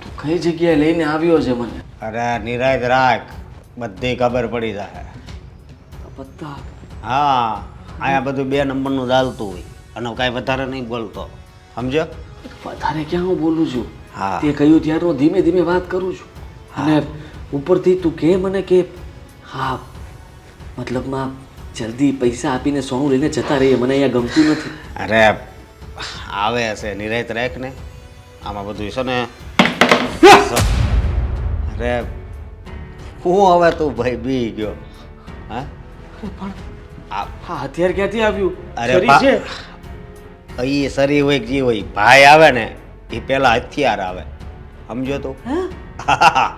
તું કઈ જગ્યાએ લઈને આવ્યો છે મને? અરે નિરાજ રાખ. બધી ખબર પડી જાય પત્તા હા અહીંયા બધું બે નંબરનું ચાલતું હોય. અને કાંઈ વધારે નહીં બોલતો. સમજો વધારે ક્યાં હું બોલું છું? હા. તે કહ્યું ત્યારે હું ધીમે ધીમે વાત કરું છું. અને ઉપરથી તું કે મને કે હા મતલબમાં જલ્દી પૈસા આપીને સોનું લઈને જતા રહીએ. મને અહીંયા ગમતું નથી. અરે આવે હશે નિરાયત રાખ ને. આમાં બધું છે ને? અરે હું હવે તું ભાઈ બી ગયો. હા? પણ આ હા હથિયાર ક્યાંથી આવ્યું? અરે છે? એ સરી હોય જે હોય ભાઈ આવે ને એ પેલા હથિયાર આવે. સમજો તો? હા?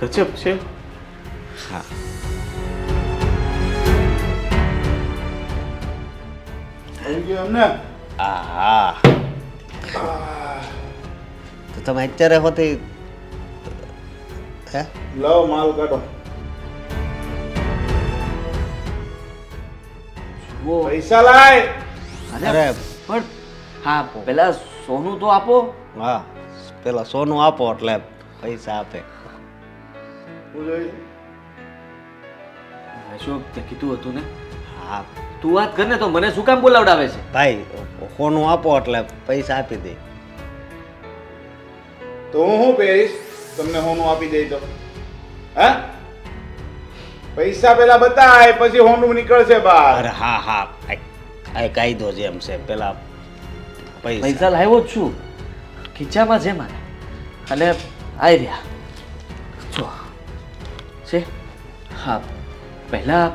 ગજબ છે. હા. થઈ ગયું એમને. હા તો તમે અત્યારે હોતી હે? લવ માલ કાઢો. પૈસા લાય. અરે પણ હા પેલા સોનું તો આપો. હા પેલા સોનું આપો એટલે પૈસા આપે. શું કીધું હતું ને? હા તું વાત કર ને તો મને શું કામ બોલાવડાવે છે? ભાઈ સોનું આપો એટલે પૈસા આપી દે. તો હું શું પહેરીશ? તમને હોનું આપી દઈ તો હા? પૈસા પેલા બતાય પછી હોનું નીકળશે બહાર. અરે હા હા આ કાયદો છે જેમ છે. પેલા પૈસા. પૈસા લાવ્યો જ છું. ખીચામાં છે મારા. અને આવી રહ્યા જો. છે? હા. પહેલાં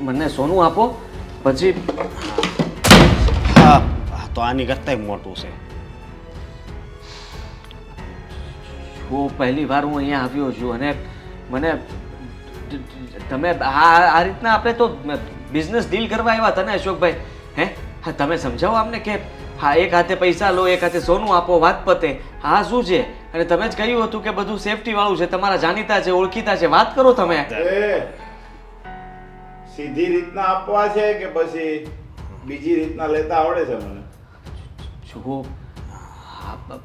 મને સોનું આપો પછી હા તો આની કરતાંય મોટું છે. હું પહેલી વાર હું અહીંયા આવ્યો છું અને મને તમે આ આ રીતના આપણે તો બિઝનેસ ડીલ કરવા આવ્યા તને અશોકભાઈ હે? હા તમે સમજાવો અમને કે હા એક હાથે પૈસા લો એક હાથે સોનું આપો વાત પતે. હા શું છે? અને તમે જ કહ્યું હતું કે બધું સેફટી વાળું છે તમારા જાણીતા છે ઓળખીતા છે વાત કરો તમે. એ સીધી રીતના આપવા છે કે પછી બીજી રીતના લેતા આવડે છે મને જુઓ હા,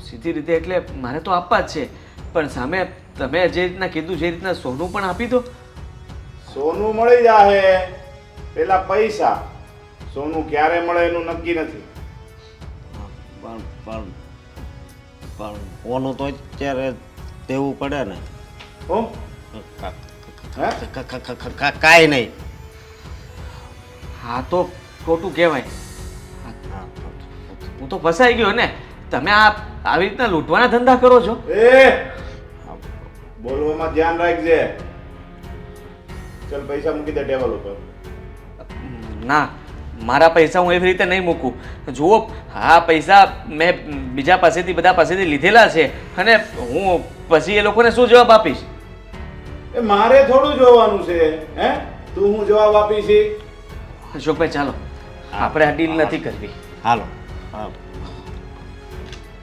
સીધી રીતે એટલે મારે તો આપવા જ છે પણ સામે તમે જે રીતના કીધું છે એ રીતના સોનું પણ આપી દો સોનું મળી જાહે પેલા પૈસા સોનું ક્યારે મળે એનું નક્કી નથી પણ પણ પણ ઓનું તો અત્યારે દેવું પડે ને હું કાંઈ નહીં. હા તો ખોટું કહેવાય. હું તો ફસાઈ ગયો ને. તમે આ આવી રીતના લૂંટવાના ધંધા કરો છો? એ! બોલવામાં ધ્યાન રાખજે. ચલ પૈસા મૂકી દે ટેબલ ઉપર. ના મારા પૈસા હું એવી રીતે નહીં મૂકું. જુઓ આ પૈસા મેં બીજા પાસેથી બધા પાસેથી લીધેલા છે. અને હું પછી એ લોકોને શું જવાબ આપીશ? એ મારે થોડું જોવાનું છે હે? તું હું જવાબ આપી છે અશોકભાઈ ચાલો. આપણે આ ડીલ નથી કરવી. હાલો. હા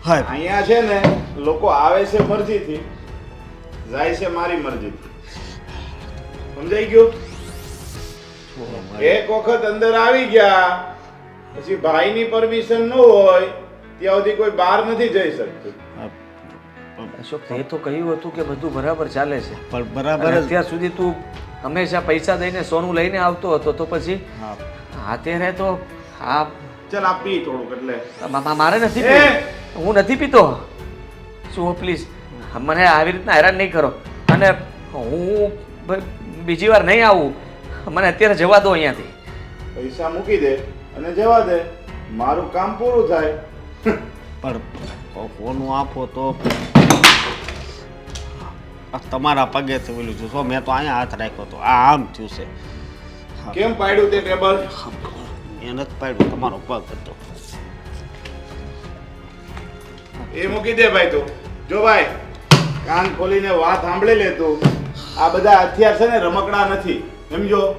હા અહીંયા છે ને લોકો આવે છે મરજીથી જાય છે મારી મરજીથી. સમજાઈ ગયું? એક વખત અંદર આવી ગયા પછી ભાઈની પરમિશન ન હોય ત્યાં સુધી કોઈ બહાર નથી જઈ શકતું. અશોક તે તો કહ્યું હતું કે બધું બરાબર ચાલે છે. પણ બરાબર અત્યાર સુધી તું હંમેશા પૈસા દઈને સોનું લઈને આવતો હતો તો પછી? અત્યારે તો હા ચાલ આપી થોડુંક એટલે. મારે નથી હું નથી પીતો? શું પ્લીઝ. મને આવી રીતના હેરાન નહીં કરો. અને હું બીજી વાર નહીં આવું. મને અત્યારે જવા દો અહીંયાથી. પૈસા મૂકી દે અને જવા દે. મારું કામ પૂરું થાય. પણ ફોન આપો તો આ તમારા પગે થયેલું છું. જો મેં તો અહીંયા હાથ રાખ્યો તો. આ આમ થયું છે. કેમ પાડ્યું તે ટેબલ? એ નથી પાડ્યું તમારો પગ હતો. એ મૂકી દે ભાઈ તો. જો ભાઈ કાન ખોલીને વાત સાંભળી લે તું. આ બધા હથિયાર છે ને રમકડા નથી. સમજો?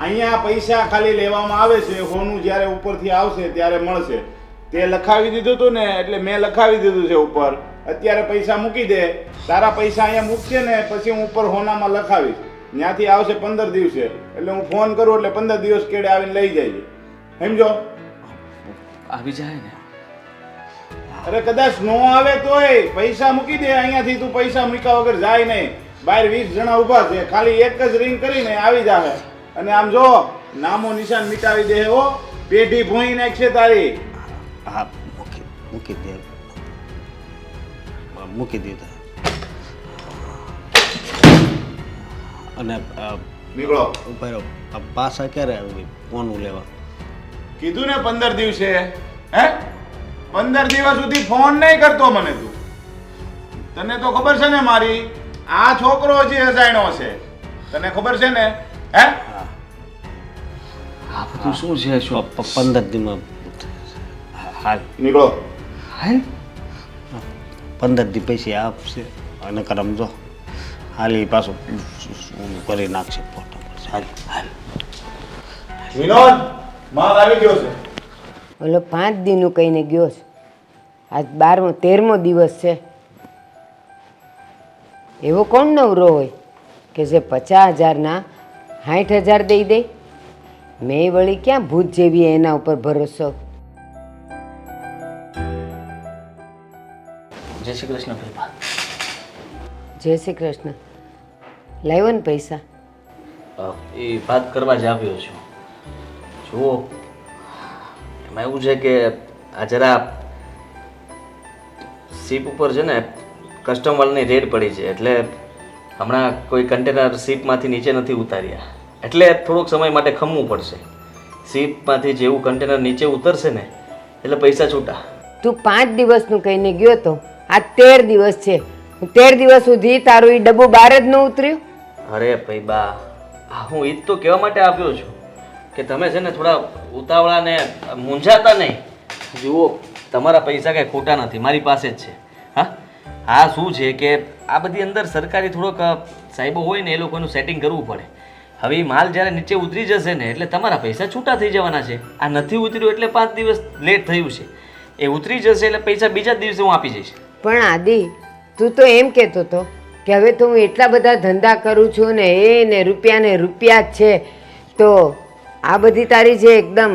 અહીંયા પૈસા ખાલી લેવામાં આવે છે હોનું જ્યારે ઉપરથી આવશે ત્યારે મળશે. તે લખાવી દીધું હતું ને એટલે મેં લખાવી દીધું છે ઉપર. અત્યારે પૈસા મૂકી દે તારા પૈસા અહીંયા મૂકશે ને પછી હું ઉપર હોનામાં લખાવીશ. ત્યાંથી આવશે પંદર દિવસે એટલે હું ફોન કરું એટલે પંદર દિવસ કેડે આવીને લઈ જાય સમજો? આવી જાય ને. અરે કદાચ નો આવે તોય પૈસા મૂકી દે અહીંયાથી તું પૈસા મૂક્યા વગર જાય નહીં. બાર વીસ જણા ઊભા છે ખાલી એક જ રિંગ કરીને આવી જાવે અને આમ જો નામો નિશાન મિટાવી દે હો. પેઢી ભોઈ નાખશે તારી. હા મૂકી મૂકી દે. મૂકી દીધા. અને નીકળો. ઉપર આ પાછા ક્યારે આવી? ફોન લેવા કીધું ને પંદર દિવસે હે? પંદર દિવસ સુધી ફોન નહીં કરતો મને તું. તને તો ખબર છે ને મારી આ છોકરો હજી અજાણ્યો છે. તને ખબર છે ને? હે? આ બધું શું છે? શું પંદર દીમાં હાલ નીકળો. હાલ. પંદર દી પૈસા આપશે અને કરમ જો હાલ એ પાછું કરી નાખશે ફોટો હાલ હાલ. વિનોદ માલ આવી ગયો છે. ઓલો પાંચ દીનું કહીને ગયો છે. આજ બારમો તેરમો દિવસ છે. એવો કોણ નવરો હોય કે જે પચાસ હજારના સાઠ હજાર દઈ દે? મેં વળી ક્યાં ભૂત જેવી એના ઉપર ભરોસો? શ્રી કૃષ્ણ ભાઈ જય શ્રી કૃષ્ણ. લાવ્યો ને પૈસા? એ વાત કરવા જ આવ્યો છું. જુઓ એમાં એવું છે કે આ જરા સીપ ઉપર છે ને કસ્ટમ વાળની રેડ પડી છે એટલે હમણાં કોઈ કન્ટેનર સીપમાંથી નીચે નથી ઉતાર્યા. એટલે થોડોક સમય માટે ખમવું પડશે. સીપમાંથી જેવું કન્ટેનર નીચે ઉતરશે ને એટલે પૈસા છૂટા. તું પાંચ દિવસનું કહીને ગયો તો? આ તેર દિવસ છે. તેર દિવસ સુધી તારું એ ડબ્બો બહાર જ ન ઉતર્યું? અરે ભાઈ બા હું ઈદ તો કહેવા માટે આવ્યો છું કે તમે છે ને થોડા ઉતાવળા ને મૂંઝાતા નહીં. જુઓ, તમારા પૈસા કાંઈ ખોટા નથી, મારી પાસે જ છે. હા? આ શું છે કે આ બધી અંદર સરકારી થોડોક સાહેબો હોય ને એ લોકોનું સેટિંગ કરવું પડે. હવે માલ જ્યારે નીચે ઉતરી જશે ને, એટલે તમારા પૈસા છૂટા થઈ જવાના છે. આ નથી ઉતર્યું એટલે પાંચ દિવસ લેટ થયું છે. એ ઉતરી જશે એટલે પૈસા બીજા દિવસે હું આપી જઈશ. પણ આદિ, તું તો એમ કહેતો હતો કે હવે તો હું એટલા બધા ધંધા કરું છું ને એ ને રૂપિયા ને રૂપિયા જ છે. તો આ બધી તારી જે એકદમ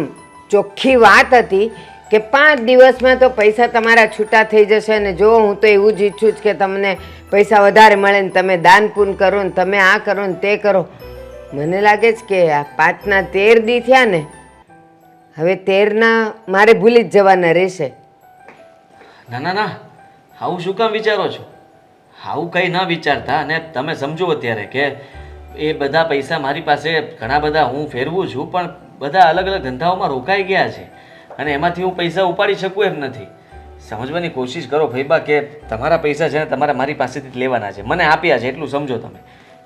ચોખ્ખી વાત હતી કે પાંચ દિવસમાં તો પૈસા તમારા છૂટા થઈ જશે અને જો હું તો એવું જ ઈચ્છું છું કે તમને પૈસા વધારે મળે ને તમે દાન પૂન કરો ને તમે આ કરો ને તે કરો. મને લાગે છે કે આ પાંચના તેર દી થયા ને, હવે તેરના મારે ભૂલી જ જવાના રહેશે. ના ના ના. આવું શું કામ વિચારો છો? આવું કંઈ ન વિચારતા અને તમે સમજો અત્યારે કે એ બધા પૈસા મારી પાસે ઘણા બધા હું ફેરવું છું, પણ બધા અલગ અલગ ધંધાઓમાં રોકાઈ ગયા છે અને એમાંથી હું પૈસા ઉપાડી શકું એમ નથી. સમજવાની કોશિશ કરો ભાઈબા કે તમારા પૈસા છે ને તમારે મારી પાસેથી જ લેવાના છે. મને આપ્યા છે એટલું સમજો તમે.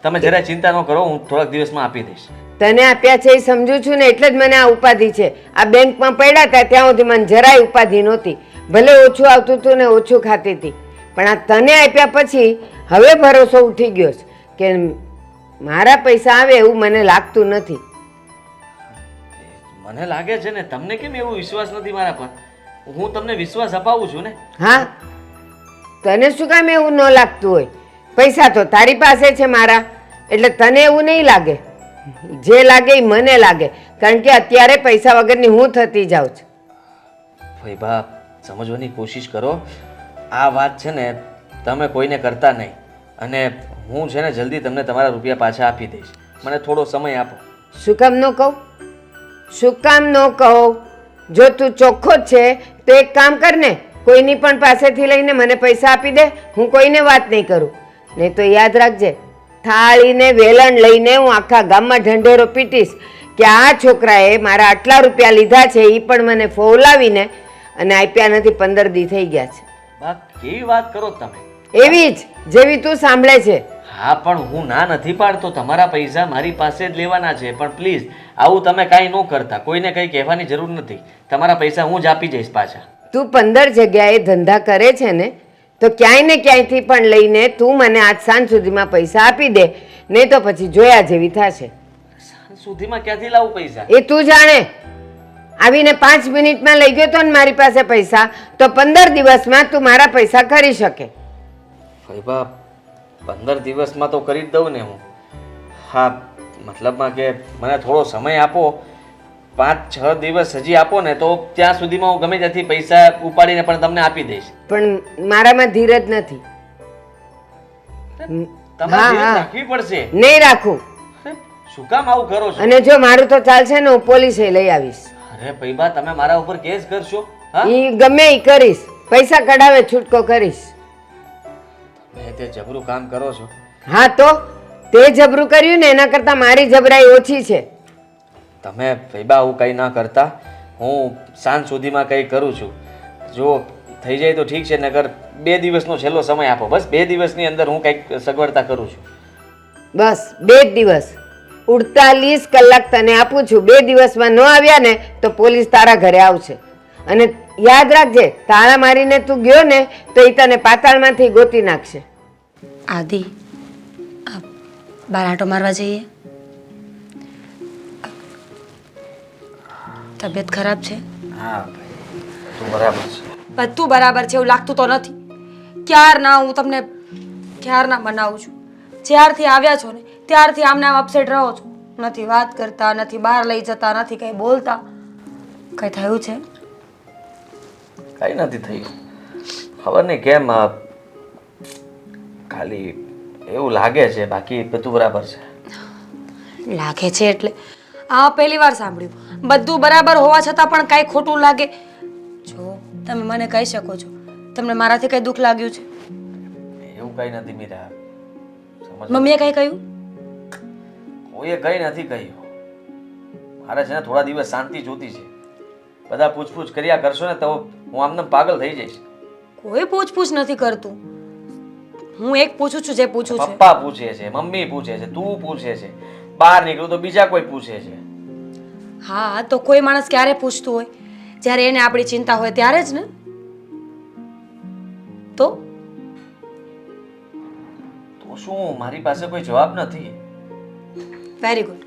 તમે જરા ચિંતા ન કરો, હું થોડાક દિવસમાં આપી દઈશ. તને આપ્યા છે એ સમજુ છું ને એટલે જ મને આ ઉપાધિ છે. આ બેંકમાં પડ્યા હતા ત્યાં સુધી મને જરાય ઉપાધિ નહોતી. ભલે ઓછું આવતું હતું ને ઓછું ખાતી હતી. પણ આ તને આપ્યા પછી હવે ભરોસો ઉઠી ગયો છે કે મારા પૈસા આવે એવું મને લાગતું નથી. મને લાગે છે ને તમને કેમ એવો વિશ્વાસ નથી મારા પર? હું તમને વિશ્વાસ અપાવું છું ને? હા? તને શું કામ એવું ન લાગતું હોય? પૈસા તો તારી પાસે છે મારા એટલે તને એવું નહીં લાગે? જે લાગે એ મને લાગે કારણ કે અત્યારે પૈસા વગરની હું થતી જાઉં છું. ભાઈ બા સમજવાની કોશિશ કરો. આ વાત છે ને તમે કોઈને કરતા નહીં. અને હું છે ને જલ્દી તમને તમારા રૂપિયા પાછા આપી દઈશ. મને થોડો સમય આપો. શું કામ ન કહું? શું કામ ન કહું? જો તું ચોખ્ખો છે, તો એક કામ કર ને. કોઈની પણ પાસેથી લઈને મને પૈસા આપી દે. હું કોઈને વાત નહીં કરું. નહીં તો યાદ રાખજે, થાળીને વેલણ લઈને હું આખા ગામમાં ઢંઢેરો પીટીશ કે આ છોકરાએ મારા આટલા રૂપિયા લીધા છે એ પણ મને ફોલાવીને અને આપ્યા નથી પંદર દી થઈ ગયા છે. બા કેવી વાત કરો તમે? એવી જ જેવી તું સાંભળે છે. હા પણ હું ના નથી પાડતો. તમારા પૈસા મારી પાસે જ લેવાના છે. પણ પ્લીઝ આવું તમે કાંઈ ન કરતા. કોઈને કંઈ કહેવાની જરૂર નથી. તમારા પૈસા હું જ આપી જઈશ પાછા. તું પંદર જગ્યાએ ધંધા કરે છે ને તો ક્યાંય ને ક્યાંયથી પણ લઈને તું મને આજ સાંજ સુધીમાં પૈસા આપી દે નહીં તો પછી જોયા જેવી થશે. સાંજ સુધીમાં ક્યાંથી લાવું પૈસા? એ તું જાણે. આવીને પાંચ મિનિટમાં લઈ ગયો તો ને મારી પાસે પૈસા તો પંદર દિવસમાં તું મારા પૈસા કરી શકે. ભાઈબા પંદર દિવસમાં તો કરી જ દઉં ને હું. હા મતલબમાં કે મને થોડો સમય આપો. પાંચ છ દિવસ હજી આપો ને તો ત્યાં સુધીમાં હું ગમે ત્યાંથી પૈસા ઉપાડીને પણ તમને આપી દઈશ. પણ મારામાં ધીરજ નથી. તમારે ધીરજ. રાખવી પડશે. નહીં રાખું. શું કામ આવું કરો છો? અને જો મારું તો ચાલશે ને હું પોલીસે લઈ આવીશ. અરે પૈબા તમે મારા ઉપર કેસ કરશો? હા? ઈ ગમે એ કરીશ. પૈસા કઢાવે છૂટકો કરીશ. તમે તે જબરું કામ કરો છો. હા તો? તે જબરું કર્યું ને એના કરતાં મારી જબરાઈ ઓછી છે. તમે પૈબા આવું કંઈ ના કરતા. હું સાંજ સુધીમાં કંઈ કરું છું. જો થઈ જાય તો ઠીક છે નગર બે દિવસનો છેલ્લો સમય આપો. બસ બે દિવસની અંદર હું કંઈક સગવડતા કરું છું. બસ બે જ દિવસ. ઉડતાલીસ કલાક તને આપું છું. બે દિવસમાં ન આવ્યા ને તો પોલીસ તારા ઘરે આવશે. અને યાદ રાખજે તાળા મારીને તું ગયો ને તો એ તને પાતાળમાંથી ગોતી નાખશે. આદિ બારાટો બાર આંટો મારવા જઈએ? તબિયત ખરાબ છે? હા તું બરાબર છે. બધું બરાબર છે એવું લાગતું તો નથી. ક્યારના હું તમને ક્યારના મનાવું છું? જ્યારથી આવ્યા છો ને ત્યારથી આમને આમ અપસેટ રહો છો. નથી વાત કરતા નથી બહાર લઈ જતા નથી કંઈ બોલતા. કંઈ થયું છે? કંઈ નથી થયું. ખબર નહીં કેમ આ, ખાલી એવું લાગે છે બાકી બધું બરાબર છે. લાગે છે એટલે? આ પહેલી વાર સાંભળ્યું. બધું બરાબર હોવા છતાં પણ કાંઈ ખોટું લાગે. જો તમે મને કહી શકો છો. તમને મારાથી કંઈ દુઃખ લાગ્યું છે? એવું કંઈ નથી મીરા. મમ્મીએ કંઈ કહ્યું? કોઈએ કંઈ નથી કહ્યું. મારે છે ને થોડા દિવસ શાંતિ જોતી છે. બધા પૂછપૂછ કર્યા કરશો ને તો હું આમને પાગલ થઈ જઈશ. કોઈ પૂછપૂછ નથી કરતું. હું એક પૂછું છું જે પૂછું છું. પપ્પા પૂછે છે મમ્મી પૂછે છે તું પૂછે છે બહાર નીકળું તો બીજા કોઈ પૂછે છે. હા તો કોઈ માણસ ક્યારે પૂછતું હોય? જ્યારે એને આપણી ચિંતા હોય ત્યારે જ ને? તો? તો શું મારી પાસે કોઈ જવાબ નથી? વેરી ગુડ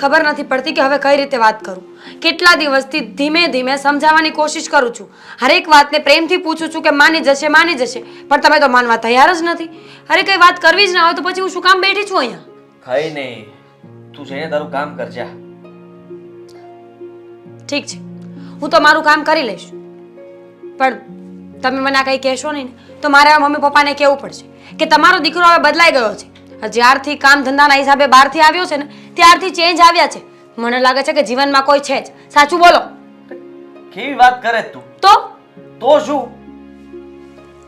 ખબર નથી પડતી કે હવે કઈ રીતે વાત કરું. કેટલા દિવસથી ધીમે ધીમે સમજાવવાની કોશિશ કરું છું. હરેક વાતને પ્રેમથી પૂછું છું કે માની જશે માની જશે. પણ તમે તો માનવા તૈયાર જ નથી. અરે કઈ વાત કરવી જ ના હોય તો પછી હું શું કામ બેઠી છું અહીંયા? કઈ નહીં. તું જઈને તારું કામ કરજે. ઠીક છે. હું તો મારું કામ કરી લઈશ. પણ તમે મને આ કંઈ કહેશો નહીં તો મારે મમ્મી પપ્પાને કહેવું પડશે કે તમારો દીકરો હવે બદલાઈ ગયો છે. જ્યારથી કામ ધંધાના હિસાબે બહારથી આવ્યો છે ને ત્યારથી ચેન્જ આવ્યા છે. મને લાગે છે કે જીવનમાં કોઈ છે જ. સાચું બોલો. કેવી વાત કરે તું? તો? તો શું?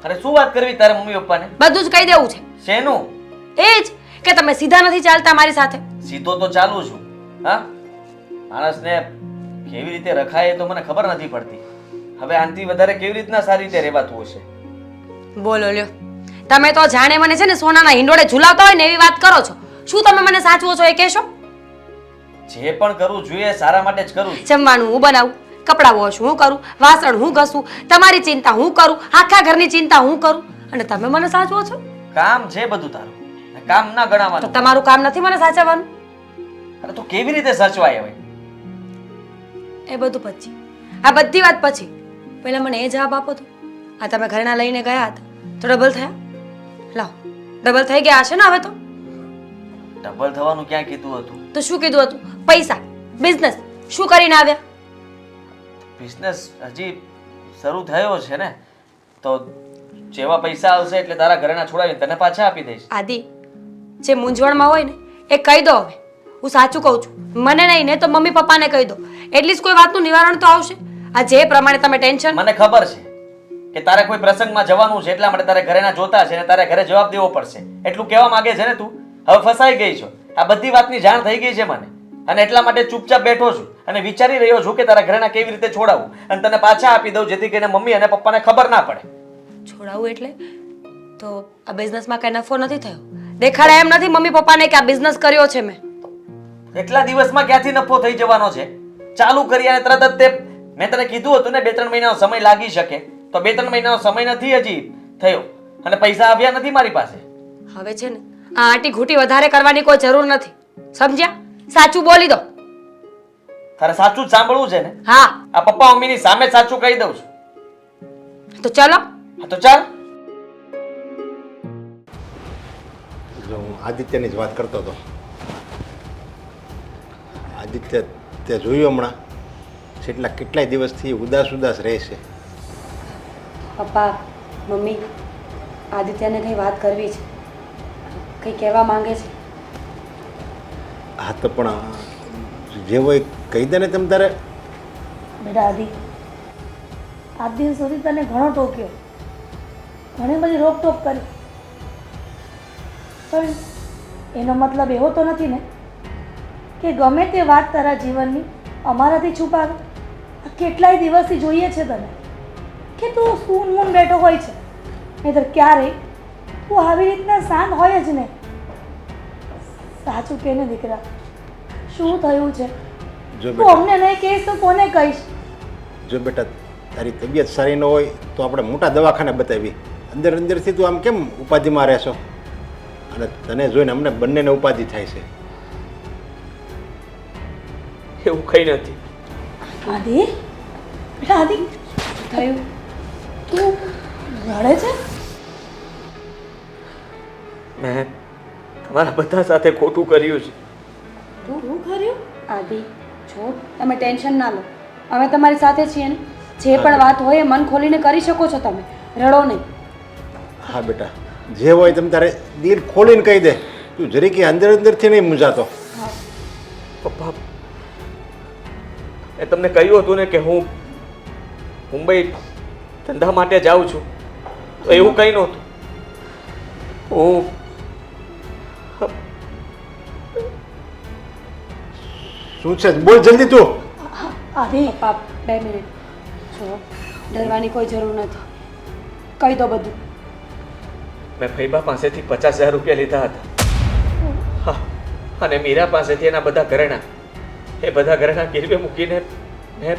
અરે શું વાત કરવી તારે મમ્મી પપ્પાને? બધું જ કહી દેવું છે. શેનું? એ જ કે તમે સીધા નથી ચાલતા મારી સાથે. સીધો તો ચાલું છું. હા? માણસને કેવી રીતે રખાય એ તો મને ખબર નથી પડતી. હવે આનાથી વધારે કેવી રીતના સારી રીતે રહેવાતું હશે? બોલો લ્યો. તમે તો જાણે મને છે ને સોનાના હિંડોળે ઝુલાવતા હોય ને એવી વાત કરો છો. શું તમે મને સાચવો છો એ કહેશો? જે પણ કરવું જોઈએ સારા માટે જ કરું જમવાનું હું બનાવું કપડાં વોશ હું કરું વાસણ હું ઘસું તમારી ચિંતા હું કરું આખા ઘરની ચિંતા હું કરું અને તમે મને સાચવો છો? કામ છે બધું તારું. કામ ના ગણાવવાનું. તમારું કામ નથી મને સાચવવાનું? અરે તો કેવી રીતે સાચવાય હવે? એ બધું પછી. આ બધી વાત પછી. પહેલા મને એ જવાબ આપો તો. આ તમે ઘરના લઈને ગયા હતા. તો ડબલ થયા? લાવો. ડબલ થઈ ગયા હશે ને હવે તો? ડબલ થવાનું ક્યાં કીધું હતું? તો શું કીધું હતું? પૈસા. બિઝનેસ શું કરીને આવ્યા? બિઝનેસ હજી શરૂ થયો છે ને. તો જેવા પૈસા આવશે એટલે તારા ઘરેના છોડાવીને તને પાછા આપી દઈશ. આદિ જે મૂંઝવણમાં હોય ને એ કહી દો હવે. હું સાચું કહું છું. મને નહીં ને તો મમ્મી પપ્પાને કહી દો. એટલીસ્ટ કોઈ વાતનું નિવારણ તો આવશે. આ જે પ્રમાણે તમે ટેન્શન મને ખબર છે. કે તારે કોઈ પ્રસંગમાં જવાનું છે એટલા માટે તારે ઘરેના જોતા છે અને તારે ઘરે જવાબ દેવો પડશે. એટલું કહેવા માંગે છે ને તું? હવે ફસાઈ ગઈ છો. આ બધી વાતની જાણ થઈ ગઈ છે મને. અને એટલા માટે ચૂપચાપ બેઠો છું અને વિચારી રહ્યો છું કે તારા ઘરેના કેવી રીતે છોડાવું. અને તને પાછા આપી દઉં જેથી કરીને મમ્મી અને પપ્પાને ખબર ના પડે. છોડાવું એટલે? તો આ બિઝનેસમાં કઈ નફો નથી થયો? દેખાડે એમ નથી મમ્મી પપ્પાને કે આ બિઝનેસ કર્યો છે મેં. એટલા દિવસમાં ક્યાંથી નફો થઈ જવાનો છે? ચાલુ કરી અને તરત જ તે મેં તને કીધું હતું ને બે ત્રણ મહિનાનો સમય લાગી શકે. તો બે ત્રણ મહિનાનો સમય નથી હજી થયો. અને પૈસા આવ્યા નથી મારી પાસે. હવે છે ને આ આંટી ઘૂટી વધારે કરવાની કોઈ જરૂર નથી. સમજ્યા? સાચું બોલી દો. તારે સાચું જ સાંભળવું છે ને? હા. આ પપ્પા મમ્મીની સામે સાચું કહી દઉં છું. તો ચાલો. હા તો ચાલ. જો હું આદિત્યની જ વાત કરતો હતો. આદિત્ય તે જોયું હમણાં? છેલ્લા કેટલાય દિવસથી ઉદાસ ઉદાસ રહે છે. પપ્પા મમ્મી આદિત્યને કંઈ વાત કરવી છે? કંઈ કહેવા માંગે છે? હા તો પણ જે હોય કહી દે ને તમ તારે. બેટા આદિ આજ દિવસ સુધી તને ઘણો ટોક્યો. ઘણી બધી રોકટોક કરી. પણ એનો મતલબ એવો તો નથી ને કે ગમે તે વાત તારા જીવનની અમારાથી છુપાવે. કેટલાય દિવસથી જોઈએ છે તને. કે તું સૂન મૂન બેઠો હોય છે? નહીતર ક્યારેય તું આવી રીતના શાંત હોય જ નહીં. સાચું કે ને દીકરા? શું થયું છે? જો તું અમને નહીં કહીશ તો કોને કહીશ? જો બેટા તારી તબિયત સારી ન હોય તો આપણે મોટા દવાખાને બતાવી. અંદર અંદરથી તું આમ કેમ ઉપાધિમાં રહેશો? અને તને જોઈને અમને બંનેને ઉપાધિ થાય છે. એવું કંઈ નથી. આદિ? બેટા આદિ થયું? તું રડે છે? મેં તમારા બધા સાથે ખોટું કર્યું છે. તું શું કર્યું? આદિ છો તમે ટેન્શન ના લો. અમે તમારી સાથે છીએ ને. જે પણ વાત હોય એ મન ખોલીને કરી શકો છો તમે. રડો નહીં. હા બેટા. જે હોય તમે તારે દિલ ખોલીને કહી દે. તું જરીકે અંદર અંદરથી નહીં મૂંઝાતો. પપ્પા એ તમને કહ્યું હતું ને કે હું મુંબઈ ધંધા માટે જાઉં છું. તો એવું કંઈ નહોતું. હું શું છે? બોલ જલ્દી તું. આદિ પપ્પા બે મિનિટ. જો ડરવાની કોઈ જરૂર નથી. કહી દો બધું. મેં ફૈબા પાસેથી પચાસ હજાર રૂપિયા લીધા હતા. હા અને મીરા પાસેથી એના બધા ઘરેણા. એ બધા ઘરેણા ગીરવે મૂકીને મેં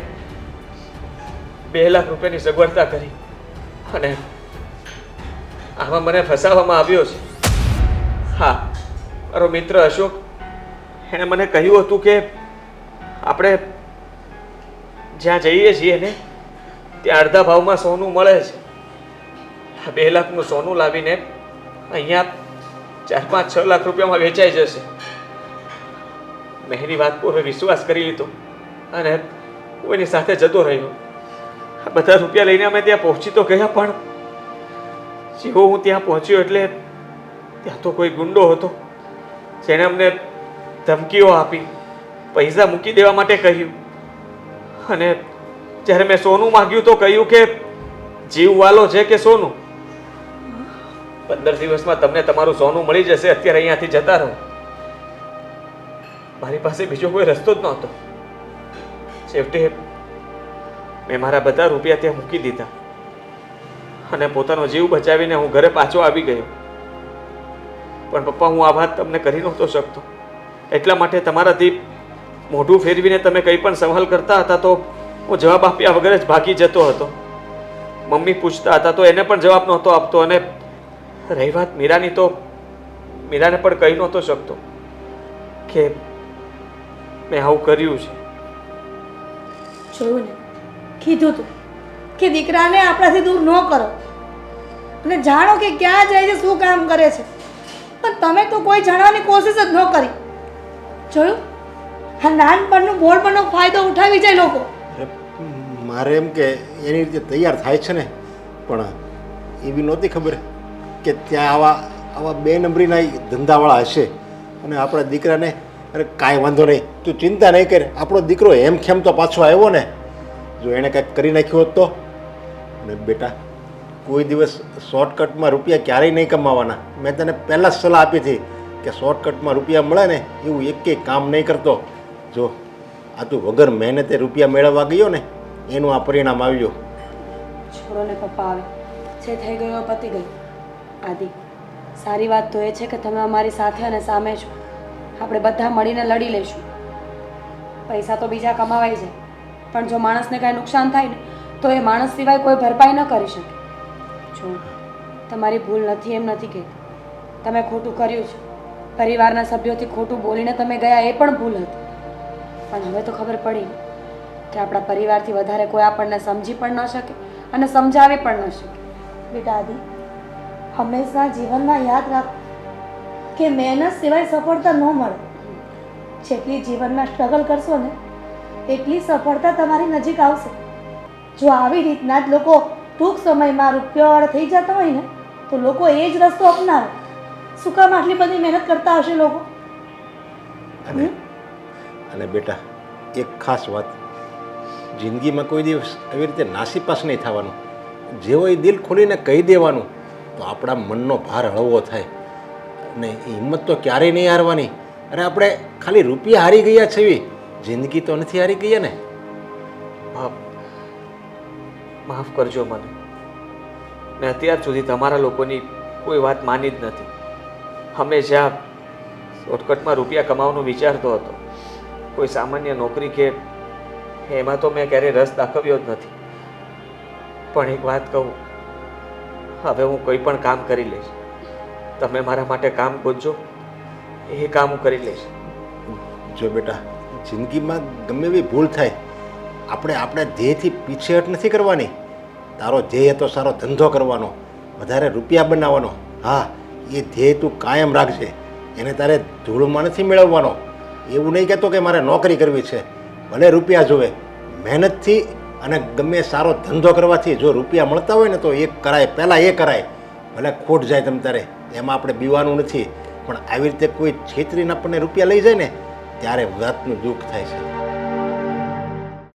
બે લાખ રૂપિયાની સગવડતા કરી. અને આમાં મને ફસાવવામાં આવ્યો છે. હા, મારો મિત્ર અશોક, એણે મને કહ્યું હતું કે આપણે જ્યાં જઈએ છીએ ને, ત્યાં અડધા ભાવમાં સોનું મળે છે. બે લાખનું સોનું લાવીને અહીંયા ચાર પાંચ છ લાખ રૂપિયામાં વેચાઈ જશે. મેં એની વાત પર વિશ્વાસ કરી લીધો અને કોઈની સાથે જતો રહ્યો. બધા રૂપિયા લઈને અમે ત્યાં પહોંચી તો ગયા પણ જેવો હું ત્યાં પહોંચ્યો એટલે ત્યાં તો કોઈ ગુંડો હતો. જેણે અમને ધમકીઓ આપી, પૈસા મૂકી દેવા માટે કહ્યું. અને જ્યારે મેં સોનું માગ્યું તો કહ્યું કે જીવ વાલો છે કે સોનું? પંદર દિવસમાં તમને તમારું સોનું મળી જશે, અત્યારે અહીંયાથી જતા રહો. મારી પાસે બીજો કોઈ રસ્તો જ નહોતો. છેવટે મેં મારા બધા રૂપિયા ત્યાં મૂકી દીધા. અને પોતાનો જીવ બચાવીને હું ઘરે પાછો આવી ગયો. પણ પપ્પા, હું આ વાત તમને કરી નહોતો શકતો. એટલા માટે તમારાથી મોઢું ફેરવીને તમે કંઈ પણ સવાલ કરતા હતા તો હું જવાબ આપ્યા વગર જ ભાગી જતો હતો. મમ્મી પૂછતા હતા તો એને પણ જવાબ નહોતો આપતો અને રહી વાત મીરાની તો મીરાને પણ કહી નહોતો શકતો કે મેં આવું કર્યું છે. જોયું ને? કીધું તું કે દીકરાને આપણાથી દૂર ન કરો. અને જાણો કે ક્યાં જાય છે, શું કામ કરે છે. પણ તમે તો કોઈ જાણવાની કોશિશ જ ન કરી. જોયું? આ નાનપણનું બોળપણનો ફાયદો ઉઠાવી જાય લોકો. મારે એમ કે એની રીતે તૈયાર થાય છે ને, પણ એવી નહોતી ખબર કે ત્યાં આવા આવા બે નંબરીના ધંધાવાળા હશે. અને આપણા દીકરાને, અરે કાંઈ વાંધો નહીં, તું ચિંતા નહીં કર. આપણો દીકરો એમ ખેમ તો પાછો આવ્યો ને જો એણે કાંઈક કરી નાખ્યું હોત તો? અને બેટા, કોઈ દિવસ શોર્ટકટમાં રૂપિયા ક્યારેય નહીં કમાવાના. મેં તને પહેલાં સલાહ આપી હતી કે શોર્ટકટમાં રૂપિયા મળે ને એવું એક કામ નહીં કરતો. જો, આ તું વગર મહેનતે રૂપિયા મેળવવા ગયો ને, એનું આ પરિણામ આવ્યું છોડો ને પપ્પા આવે જે થઈ ગયો પતી ગયું. આદિ, સારી વાત તો એ છે કે તમે અમારી સાથે અને સામે છો. આપણે બધા મળીને લડી લઈશું. પૈસા તો બીજા કમાવાય જાય પણ જો માણસને કાંઈ નુકસાન થાય ને, તો એ માણસ સિવાય કોઈ ભરપાઈ ન કરી શકે. જો, તમારી ભૂલ નથી એમ નથી કહેતી. તમે ખોટું કર્યું છે. પરિવારના સભ્યોથી ખોટું બોલીને તમે ગયા એ પણ ભૂલ હતી. પણ હવે તો ખબર પડી કે આપણા પરિવારથી વધારે કોઈ આપણને સમજી પણ ન શકે અને સમજાવી પણ ન શકે. બેટા આદિ, હંમેશા જીવનમાં યાદ રાખ કે મહેનત સિવાય સફળતા ન મળે. જેટલી જીવનમાં સ્ટ્રગલ કરશો ને એટલી સફળતા તમારી નજીક આવશે. જો આવી રીતના જ લોકો ટૂંક સમયમાં રૂપિયાવાળા થઈ જતા હોય ને તો લોકો એ જ રસ્તો અપનાવે. શું કામ આટલી બધી મહેનત કરતા હશે લોકો? અને અને બેટા એક ખાસ વાત. જિંદગીમાં કોઈ દિવસ આવી રીતે નાસીપાસ નહીં થવાનું. જેવો એ દિલ ખોલીને કહી દેવાનું તો આપણા મનનો ભાર હળવો થાય. ને હિંમત તો ક્યારેય નહીં હારવાની. અરે આપણે ખાલી રૂપિયા હારી ગયા છે એવી જિંદગી તો નથી હારી ગઈ ને માફ માફ કરજો મને. ને અત્યાર સુધી તમારા લોકોની કોઈ વાત માની જ નથી. હંમેશા શોર્ટકટમાં રૂપિયા કમાવાનો વિચારતો હતો, કોઈ સામાન્ય નોકરી કે એમાં તો મેં ક્યારેય રસ દાખવ્યો જ નથી. પણ એક વાત કહું, હવે હું કોઈ પણ કામ કરી લઈશ. તમે મારા માટે કામ ગોતજો, એ કામ હું કરી લઈશ. જો બેટા જિંદગીમાં ગમે એવી ભૂલ થાય, આપણે આપણે ધ્યેયથી પીછેહટ નથી કરવાની. તારો ધ્યેય તો સારો ધંધો કરવાનો, વધારે રૂપિયા બનાવવાનો. હા, એ ધ્યેય તું કાયમ રાખજે, એને તારે ધૂળમાં નથી મેળવવાનો. એવું નહીં કહેતો કે મારે નોકરી કરવી છે, ભલે રૂપિયા જોવે. મહેનતથી અને ગમે સારો ધંધો કરવાથી જો રૂપિયા મળતા હોય ને તો એ કરાય, પહેલાં એ કરાય. ભલે ખોટ જાય તમ તારે, એમાં આપણે બીવાનું નથી. પણ આવી રીતે કોઈ છેતરીને આપણને રૂપિયા લઈ જાય ને ત્યારે વ્રતનું દુઃખ થાય છે.